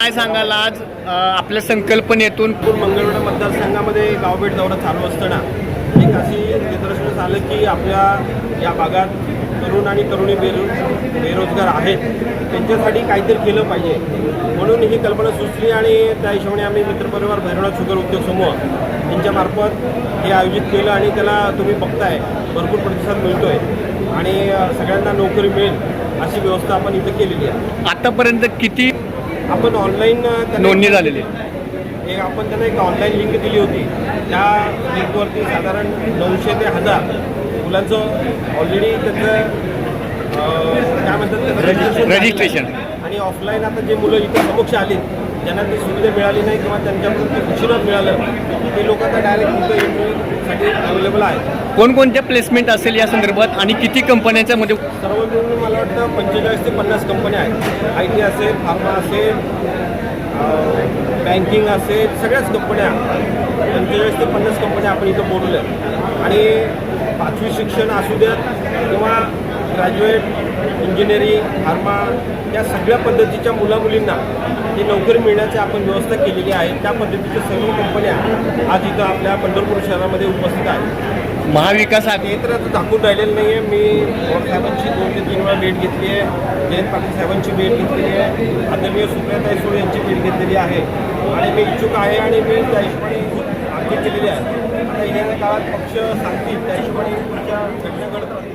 काय सांगाल आज आपल्या संकल्पनेतून? मंगळवेढा मतदारसंघामध्ये गावभेट दौरा चालू असताना एक अशी निदर्शनास आलं की आपल्या या भागात तरुण आणि तरुणी बेरो बेरोजगार आहेत. त्यांच्यासाठी काहीतरी केलं पाहिजे. म्हणून ही कल्पना सुचली आणि त्या हिशोबाने आम्ही मित्रपरिवार भैरवनाथ शुगर उद्योग समूह यांच्यामार्फत हे आयोजित केलं आणि त्याला तुम्ही बघताय भरपूर प्रतिसाद मिळतोय आणि अ, सगळ्यांना नोकरी मिळेल अशी व्यवस्था आपण इथं केलेली आहे. आतापर्यंत किती आपण ऑनलाईन नोंदणी झालेली आहे? एक आपण त्यांना एक ऑनलाईन लिंक दिली होती त्या लिंकवरती साधारण नऊशे ते हजार मुलांचं ऑलरेडी त्याचं काय म्हणतात आहे. आणि ऑफलाईन आता जे मुलं इथे समक्ष आली ज्यांना ती सुविधा मिळाली नाही किंवा त्यांच्याकडून ते उशिरा मिळालं ते लोक आता डायरेक्ट इथं इंटरव्ह्यूसाठी अवेलेबल आहेत. कोणकोणत्या प्लेसमेंट असेल या संदर्भात आणि किती कंपन्यांच्या मध्ये सर्व मिळून मला वाटतं पंचेचाळीस ते पन्नास कंपन्या आहेत. आय टी असेल फार्मा असेल बँकिंग असेल सगळ्याच कंपन्या पंचेचाळीस ते पन्नास कंपन्या आपण इथं बोलवल्या आणि पाचवी शिक्षण असू द्यात किंवा ग्रॅज्युएट इंजिनिअरिंग फार्मा या सगळ्या पद्धतीच्या मुलामुलींना ही नोकरी मिळण्याची आपण व्यवस्था केलेली आहे. त्या पद्धतीच्या सर्व कंपन्या आज इथं आपल्या पंढरपूर शहरामध्ये उपस्थित आहेत. महाविकास ते तर आता दाखवून राहिलेलं नाही आहे मी साहेबांची दोन ते तीन वेळा भेट घेतली आहे. जयंत पाटील साहेबांची भेट घेतलेली आहे. आदरणीय सुप्रियाताई सुळे यांची भेट घेतलेली आहे. आणि मी इच्छुक आहे आणि मी त्या हिशोबाने मागणी केलेली आहे. आता येणाऱ्या काळात पक्ष सांगतील. त्या हिशोबाने पुढच्या घटना घडतात.